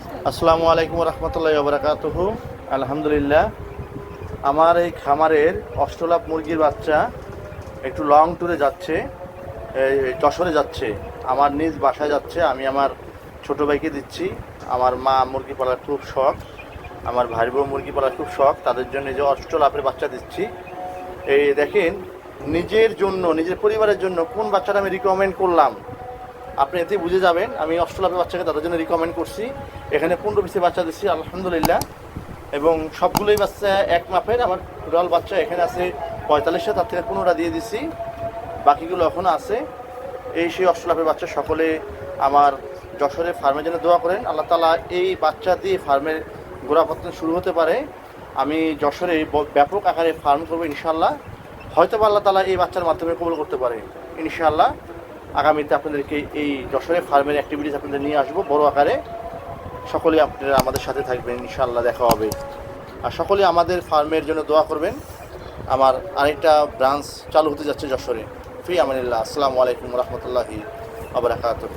আসসালামু আলাইকুম রহমতুল্লাহ বরকাতহ আলহামদুলিল্লাহ। আমার এই খামারের অষ্টলাভ মুরগির বাচ্চা একটু লং ট্যুরে যাচ্ছে যশোরে যাচ্ছে। আমার নিজ বাসায় যাচ্ছে, আমি আমার ছোট ভাইকে দিচ্ছি। আমার মা মুরগি পালার খুব শখ, আমার ভাই বউ মুরগি পালার খুব শখ, তাদের জন্য যে অষ্টলাভের বাচ্চা দিচ্ছি। এই দেখেন, নিজের জন্য, নিজের পরিবারের জন্য কোন বাচ্চাটা আমি রিকমেন্ড করলাম? আপনি এতে বুঝে যাবেন। আমি অষ্টলাভের বাচ্চাকে তাদের জন্য রিকমেন্ড করছি। এখানে পনেরো পিসের বাচ্চা দিচ্ছি আলহামদুলিল্লাহ। এবং সবগুলোই বাচ্চা এক মাপের। আমার টোটাল বাচ্চা এখানে আছে পঁয়তাল্লিশটা তার থেকে পনেরোটা দিয়ে দিছি। বাকিগুলো এখনও আছে। এই সেই অষ্টলাভের বাচ্চা সকলে আমার যশোরের ফার্মের জন্য দোয়া করেন। আল্লাহ তালা এই বাচ্চা দিয়ে ফার্মের গোড়াপত্তন শুরু হতে পারে। আমি যশোরে ব্যাপক আকারে ফার্ম করব ইনশাল্লাহ হয়তো আল্লাহ তালা এই বাচ্চার মাধ্যমে কবল করতে পারে, ইনশাআল্লাহ। আগামীতে আপনাদেরকে এই যশোরে ফার্মের অ্যাক্টিভিটিস আপনাদের নিয়ে আসব, বড় আকারে। সকলে আপনারা আমাদের সাথে থাকবেন, ইনশাআল্লাহ দেখা হবে। আর সকলে আমাদের ফার্মের জন্য দোয়া করবেন। আমার আরেকটা ব্রাঞ্চ চালু হতে যাচ্ছে যশোরে। ফি আমানিল্লাহ। আসসালামু আলাইকুম রহমতুল্লাহি আবরাকাতুহ